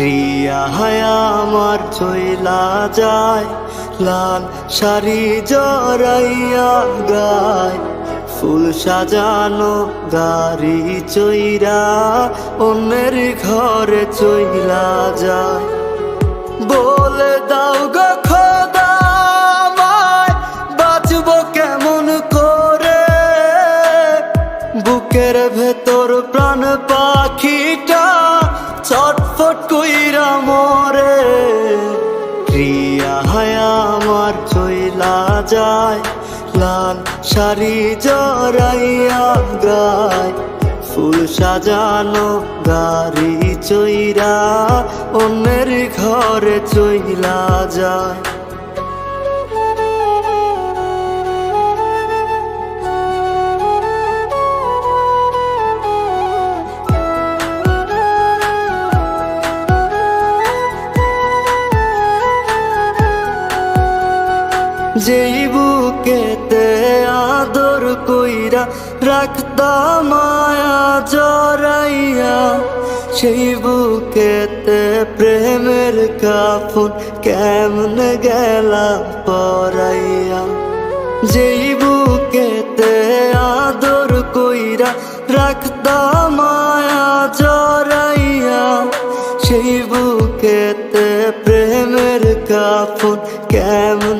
আমার চইলা যায়, লাল শাড়ি জড়াইয়া গায়, ফুল সাজানো গাড়ি চইরা অন্যের ঘরে চইলা যায়। বলে দাও গো খোদা কেমন করে? বুকের ভেতর প্রাণ পাখিটা ছটফট হায়া আমার চইলা যায়। লাল শাড়ি জড়াইয়া গায় ফুল সাজানো গাড়ি চইরা অন্যের ঘরে চইলা যায়। যেই বুকেতে আদর কইরা রাখতা মায়া জড়াইয়া, সেই বুকেতে প্রেমের কাফন কেমন গেলা পরাইয়া। যেই বুকেতে আদর কইরা রাখতা মায়া জড়াইয়া, সেই বুকেতে প্রেমের কাফন কেমন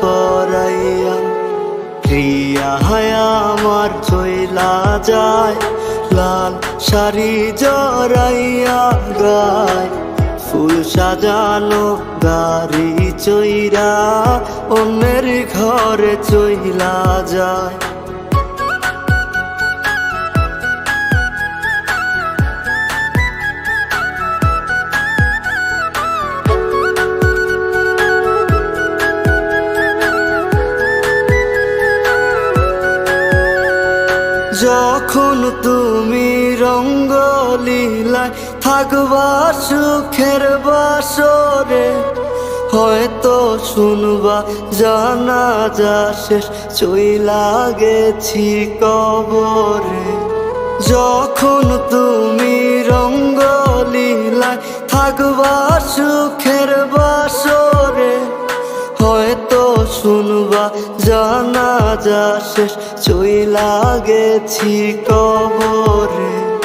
পরাইয়া, প্রিয়া হায়া আমার চইলা যায়, লাল শাড়ি জড়াইয়া গায়, ফুল সাজানো গাড়ি চইরা অন্যের ঘরে চইলা যায়। যখন তুমি রঙ্গলীলায় থাকবা সুখের বাসরে, হয়তো শুনবা জানা যা শেষ চইলা গেছি কবরে। যখন তুমি রঙ্গলীলায় থাকবা সুখের যা শেষ। চইলা গেছি কবরে।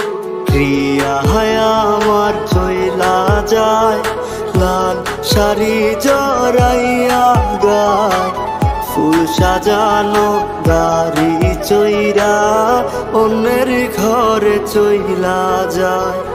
হায়া আমার, চইলা যায়। লাল শাড়ি জড়াইয়া গায়। ফুল সাজানো গাড়ি চইরা, অন্যের ঘরে চইলা যায়।